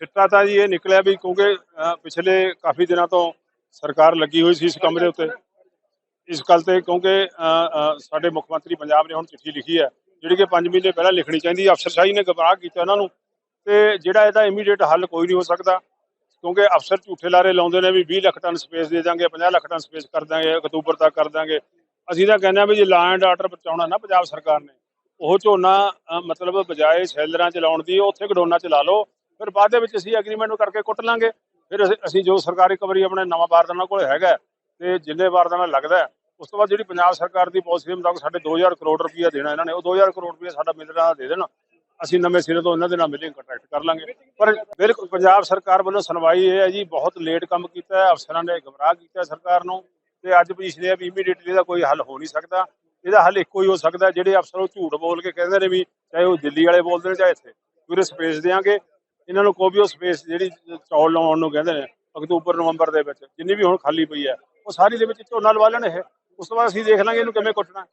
ਸਿੱਟਾ ਤਾਂ ਜੀ ਇਹ ਨਿਕਲਿਆ ਵੀ ਕਿਉਂਕਿ ਪਿਛਲੇ ਕਾਫੀ ਦਿਨਾਂ ਤੋਂ ਸਰਕਾਰ ਲੱਗੀ ਹੋਈ ਸੀ ਇਸ ਕੰਮ ਦੇ ਉੱਤੇ। ਇਸ ਗੱਲ ਤੇ ਕਿਉਂਕਿ ਸਾਡੇ ਮੁੱਖ ਮੰਤਰੀ ਪੰਜਾਬ ਨੇ ਹੁਣ ਚਿੱਠੀ ਲਿਖੀ ਹੈ, ਜਿਹੜੀ ਕਿ 5 ਮਹੀਨੇ ਪਹਿਲਾਂ ਲਿਖਣੀ ਚਾਹੀਦੀ ਅਫਸਰਸ਼ਾਹੀ ਨੇ ਗਵਾਹ ਕੀਤਾ ਇਹਨਾਂ ਨੂੰ ਤੇ ਜਿਹੜਾ ਇਹਦਾ ਇਮੀਡੀਏਟ ਹੱਲ ਕੋਈ ਨਹੀਂ ਹੋ ਸਕਦਾ, ਕਿਉਂਕਿ ਅਫਸਰ ਝੂਠੇ ਲਾਰੇ ਲਾਉਂਦੇ ਨੇ ਵੀ 20 ਲੱਖ ਟਨ ਸਪੇਸ ਦੇ ਦਾਂਗੇ 50 ਲੱਖ ਟਨ ਸਪੇਸ ਕਰ ਦਾਂਗੇ, ਅਕਤੂਬਰ ਤੱਕ ਕਰ ਦਾਂਗੇ। ਅਸੀਂ ਤਾਂ ਕਹਿੰਦੇ ਆ ਵੀ ਜੇ ਲਾ ਐਂਡ ਆਰਡਰ ਬਚਾਉਣਾ ਨਾ ਪੰਜਾਬ ਸਰਕਾਰ ਨੇ, ਉਹ ਝੋਨਾ ਮਤਲਬ ਬਜਾਏ ਸੈਲਰਾਂ ਚ ਲਾਉਣ ਦੀ ਉੱਥੇ ਗਡੋਨਾ ਚ ਲਾ ਲਓ। ਫਿਰ ਬਾਅਦ ਦੇ ਵਿੱਚ ਅਸੀਂ ਐਗਰੀਮੈਂਟ ਨੂੰ ਕਰਕੇ ਕੁੱਟ ਲਾਂਗੇ। ਫਿਰ ਅਸੀਂ- ਅਸੀਂ ਜੋ ਸਰਕਾਰੀ ਕਵਰੀ ਆਪਣੇ ਨਵਾਂ ਬਾਰਦਾਨਾ ਕੋਲ ਹੈਗਾ ਹੈ, ਤੇ ਜਿੰਨੇ ਬਾਰਦਾਨਾ ਲੱਗਦਾ ਉਸ ਤੋਂ ਬਾਅਦ ਜਿਹੜੀ ਪੰਜਾਬ ਸਰਕਾਰ ਦੀ ਪਾਲਿਸੀ ਮੁਤਾਬਕ ਸਾਡੇ 2000 ਕਰੋੜ ਰੁਪਈਆ ਦੇਣਾ ਇਹਨਾਂ ਨੇ ਉਹ 2000 ਕਰੋੜ ਰੁਪਈਆ ਸਾਡਾ ਮਿਲਣਾ ਦੇ ਦੇਣ। ਅਸੀਂ ਨਵੇਂ ਸਿਰੇ ਤੋਂ ਇਹਨਾਂ ਦੇ ਨਾਲ ਮਿਲਿੰਗ ਕੰਟਰੈਕਟ ਕਰ ਲਾਂਗੇ। ਪਰ ਬਿਲਕੁਲ ਪੰਜਾਬ ਸਰਕਾਰ ਵੱਲੋਂ ਸੁਣਵਾਈ ਇਹ ਹੈ ਜੀ ਬਹੁਤ ਲੇਟ ਕੰਮ ਕੀਤਾ ਹੈ ਅਫਸਰਾਂ ਨੇ ਗਮਰਾਹ ਕੀਤਾ ਸਰਕਾਰ ਨੂੰ ਤੇ ਅੱਜ ਪੁੱਛਦੇ ਆ ਵੀ ਇਮੀਡੀਏਟਲੀ ਇਹਦਾ ਕੋਈ ਹੱਲ ਹੋ ਨਹੀਂ ਸਕਦਾ। ਇਹਦਾ ਹੱਲ ਇੱਕੋ ਹੀ ਹੋ ਸਕਦਾ ਜਿਹੜੇ ਅਫਸਰ ਉਹ ਝੂਠ ਬੋਲ ਕੇ ਕਹਿੰਦੇ ਨੇ ਵੀ ਚਾਹੇ ਉਹ ਦਿੱਲੀ ਵਾਲੇ ਬੋਲਦੇ ਨੇ ਚਾਹੇ ਇੱਥੇ। ਪੂਰੇ ਸਪੇਸ ਦੇਾਂਗੇ ਇਹਨਾਂ ਨੂੰ ਕੋਈ ਵੀ ਉਹ ਸਪੇਸ ਜਿਹੜੀ ਚੌਲ ਲਾਉਣ ਨੂੰ ਕਹਿੰਦੇ ਨੇ, ਅਕਤੂਬਰ, ਨਵੰਬਰ ਦੇ ਵਿੱਚ, ਜਿੰਨੀ ਵੀ ਹੁਣ ਖਾਲੀ ਪਈ ਹੈ, ਉਹ ਸਾਰੀ ਦੇ ਵਿੱਚ ਝੋਨਾ ਲਵਾ ਲੈਣ ਇਹ। ਉਸ ਤੋਂ ਬਾਅਦ ਅਸੀਂ ਦੇਖ ਲਾਂਗੇ ਇਹਨੂੰ ਕਿਵੇਂ ਕੁੱਟਣਾ।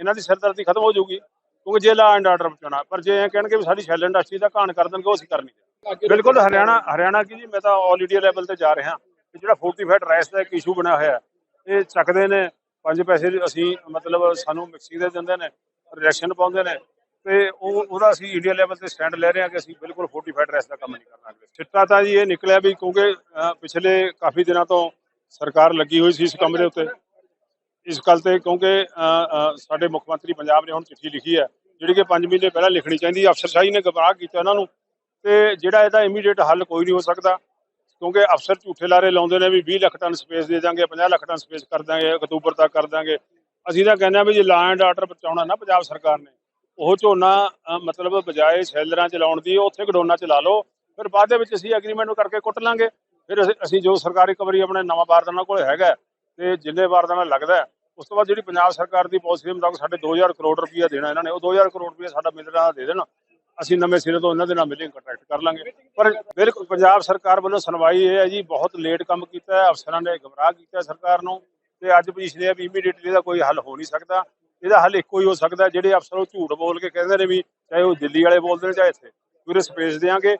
ਇਹਨਾਂ ਦੀ ਸਿਰਦਰਦੀ ਖਤਮ ਹੋ ਜਾਊਗੀ, ਕਿਉਂਕਿ ਜੇ ਲਾ ਐਂਡ ਆਰਡਰ ਬਚਾਉਣਾ। ਪਰ ਜੇ ਇਹ ਕਹਿਣਗੇ ਵੀ ਸਾਡੀ ਸ਼ੈਲ ਇੰਡਸਟਰੀ ਦਾ ਘਾਣ ਕਰ ਦੇਣਗੇ, ਉਹ ਅਸੀਂ ਕਰਨੀ ਹੈ। ਬਿਲਕੁਲ ਹਰਿਆਣਾ ਹਰਿਆਣਾ ਕੀ ਜੀ, ਮੈਂ ਤਾਂ ਆਲ ਇੰਡੀਆ ਲੈਵਲ ਤੇ ਜਾ ਰਿਹਾ। ਕਿ ਜਿਹੜਾ ਫੋਰਟੀਫਾਈਡ ਰਾਈਸ ਦਾ ਇੱਕ ਇਸ਼ੂ ਬਣਿਆ ਹੋਇਆ ਇਹ ਚੱਕਦੇ ਨੇ। ਪੰਜ ਪੈਸੇ ਅਸੀਂ ਮਤਲਬ ਸਾਨੂੰ ਮਿਕਸੀ ਦੇ ਦਿੰਦੇ ਨੇ ਰਿਐਕਸ਼ਨ ਪਾਉਂਦੇ ਨੇ। ਤੇ ਉਹ ਉਹਦਾ ਅਸੀਂ ਇੰਡੀਆ ਲੈਵਲ ਤੇ ਸਟੈਂਡ ਲੈ ਰਹੇ ਹਾਂ ਕਿ ਅਸੀਂ ਬਿਲਕੁਲ ਫੋਰਟੀਫਾਈਡ ਰੈਸ ਦਾ ਕੰਮ ਨਹੀਂ ਕਰਨਾ ਅਗਲੇ। ਸਿੱਟਾ ਤਾਂ ਜੀ ਇਹ ਨਿਕਲਿਆ ਵੀ ਕਿਉਂਕਿ ਪਿਛਲੇ ਕਾਫੀ ਦਿਨਾਂ ਤੋਂ ਸਰਕਾਰ ਲੱਗੀ ਹੋਈ ਸੀ ਇਸ ਕੰਮ ਦੇ ਉੱਤੇ। ਇਸ ਗੱਲ ਤੇ ਕਿਉਂਕਿ ਸਾਡੇ ਮੁੱਖ ਮੰਤਰੀ ਪੰਜਾਬ ਨੇ ਹੁਣ ਚਿੱਠੀ ਲਿਖੀ ਹੈ, ਜਿਹੜੀ ਕਿ 5 ਮਹੀਨੇ ਪਹਿਲਾਂ ਲਿਖਣੀ ਚਾਹੀਦੀ ਅਫਸਰਸ਼ਾਹੀ ਨੇ ਗਵਾਹ ਕੀਤਾ ਇਹਨਾਂ ਨੂੰ ਤੇ ਜਿਹੜਾ ਇਹਦਾ ਇਮੀਡੀਏਟ ਹੱਲ ਕੋਈ ਨਹੀਂ ਹੋ ਸਕਦਾ, ਕਿਉਂਕਿ ਅਫਸਰ ਝੂਠੇ ਲਾਰੇ ਲਾਉਂਦੇ ਨੇ ਵੀ 20 ਲੱਖ ਟਨ ਸਪੇਸ ਦੇ ਦਾਂਗੇ 50 ਲੱਖ ਟਨ ਸਪੇਸ ਕਰ ਦਾਂਗੇ ਅਕਤੂਬਰ ਤੱਕ ਕਰ ਦਾਂਗੇ ਅਸੀਂ ਤਾਂ ਕਹਿੰਦੇ ਆ ਵੀ ਜੇ ਲਾ ਐਂਡ ਆਰਡਰ ਬਚਾਉਣਾ ਨਾ ਪੰਜਾਬ ਸਰਕਾਰ ਨੇ ਉਹ ਝੋਨਾ ਮਤਲਬ ਬਜਾਏ ਸੈਲਰਾਂ ਚ ਲਾਉਣ ਦੀ ਉੱਥੇ ਗਡੋਨਾ ਚ ਲਾ ਲਓ। ਫਿਰ ਬਾਅਦ ਦੇ ਵਿੱਚ ਅਸੀਂ ਐਗਰੀਮੈਂਟ ਨੂੰ ਕਰਕੇ ਕੁੱਟ ਲਾਂਗੇ। ਫਿਰ ਅਸੀਂ- ਅਸੀਂ ਜੋ ਸਰਕਾਰੀ ਕਵਰੀ ਆਪਣੇ ਨਵਾਂ ਬਾਰਦਾਨਾ ਕੋਲ ਹੈਗਾ ਹੈ, ਤੇ ਜਿੰਨੇ ਬਾਰਦਾਨਾ ਲੱਗਦਾ ਉਸ ਤੋਂ ਬਾਅਦ ਜਿਹੜੀ ਪੰਜਾਬ ਸਰਕਾਰ ਦੀ ਪਾਲਿਸੀ ਮੁਤਾਬਕ ਸਾਡੇ 2000 ਕਰੋੜ ਰੁਪਈਆ ਦੇਣਾ ਇਹਨਾਂ ਨੇ ਉਹ 2000 ਕਰੋੜ ਰੁਪਇਆ ਸਾਡਾ ਮਿਲਣਾ ਦੇ ਦੇਣ। ਅਸੀਂ ਨਵੇਂ ਸਿਰੇ ਤੋਂ ਇਹਨਾਂ ਦੇ ਨਾਲ ਮਿਲਿੰਗ ਕੰਟਰੈਕਟ ਕਰ ਲਾਂਗੇ। ਪਰ ਬਿਲਕੁਲ ਪੰਜਾਬ ਸਰਕਾਰ ਵੱਲੋਂ ਸੁਣਵਾਈ ਇਹ ਹੈ ਜੀ ਬਹੁਤ ਲੇਟ ਕੰਮ ਕੀਤਾ ਹੈ ਅਫਸਰਾਂ ਨੇ ਗਮਰਾਹ ਕੀਤਾ ਸਰਕਾਰ ਨੂੰ ਤੇ ਅੱਜ ਪੁੱਛਦੇ ਆ ਵੀ ਇਮੀਡੀਏਟਲੀ ਦਾ ਕੋਈ ਹੱਲ ਹੋ ਨਹੀਂ ਸਕਦਾ। ਇਹਦਾ ਹੱਲ ਇੱਕੋ ਹੀ ਹੋ ਸਕਦਾ ਜਿਹੜੇ ਅਫਸਰ ਉਹ ਝੂਠ ਬੋਲ ਕੇ ਕਹਿੰਦੇ ਨੇ ਵੀ ਚਾਹੇ ਉਹ ਦਿੱਲੀ ਵਾਲੇ ਬੋਲਦੇ ਨੇ ਚਾਹੇ ਇੱਥੇ, ਪੂਰੇ ਸਪੇਸ ਦੇਾਂਗੇ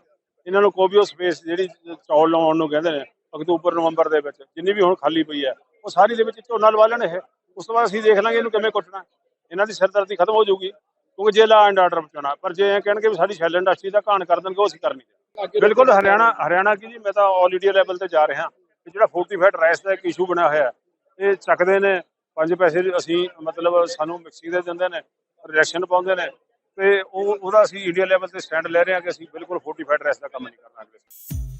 ਇਹਨਾਂ ਨੂੰ ਕੋਈ ਵੀ ਉਹ ਸਪੇਸ ਜਿਹੜੀ ਚੌਲ ਲਾਉਣ ਨੂੰ ਕਹਿੰਦੇ ਨੇ, ਅਕਤੂਬਰ, ਨਵੰਬਰ ਦੇ ਵਿੱਚ, ਜਿੰਨੀ ਵੀ ਹੁਣ ਖਾਲੀ ਪਈ ਹੈ, ਉਹ ਸਾਰੀ ਦੇ ਵਿੱਚ ਝੋਨਾ ਲਵਾ ਲੈਣ ਇਹ। ਉਸ ਤੋਂ ਬਾਅਦ ਅਸੀਂ ਦੇਖ ਲਾਂਗੇ ਇਹਨੂੰ ਕਿਵੇਂ ਕੁੱਟਣਾ। ਇਹਨਾਂ ਦੀ ਸਿਰਦਰਦੀ ਖਤਮ ਹੋ ਜਾਊਗੀ, ਕਿਉਂਕਿ ਜੇ ਲਾ ਐਂਡ ਆਰਡਰ ਬਚਾਉਣਾ, ਪਰ ਜੇ ਇਹ ਕਹਿਣਗੇ ਵੀ ਸਾਡੀ ਸ਼ੈਲ ਇੰਡਸਟਰੀ ਦਾ ਘਾਣ ਕਰ ਦੇਣਗੇ, ਉਹ ਅਸੀਂ ਕਰਨੀ ਬਿਲਕੁਲ ਹਰਿਆਣਾ ਹਰਿਆਣਾ ਕੀ ਜੀ, ਮੈਂ ਤਾਂ ਆਲ ਇੰਡੀਆ ਲੈਵਲ ਤੇ ਜਾ ਰਿਹਾ। ਜਿਹੜਾ ਫੋਰਟੀਫਾਈਡ ਰਾਈਸ ਦਾ ਇੱਕ ਇਸ਼ੂ ਬਣਿਆ ਹੋਇਆ ਇਹ ਚੱਕਦੇ ਨੇ ਪੰਜ ਪੈਸੇ ਅਸੀਂ, ਮਤਲਬ ਸਾਨੂੰ ਮਿਕਸੀ ਦੇ ਦਿੰਦੇ ਨੇ ਰਿਐਕਸ਼ਨ ਪਾਉਂਦੇ ਨੇ, ਤੇ ਉਹ, ਉਹਦਾ ਅਸੀਂ ਇੰਡੀਆ ਲੈਵਲ ਤੇ ਸਟੈਂਡ ਲੈ ਰਹੇ ਹਾਂ ਕਿ ਅਸੀਂ ਬਿਲਕੁਲ ਫੋਰਟੀਫਾਈਡ ਰੈਸ ਦਾ ਕੰਮ ਨਹੀਂ ਕਰਨਾ ਅਗਲੇ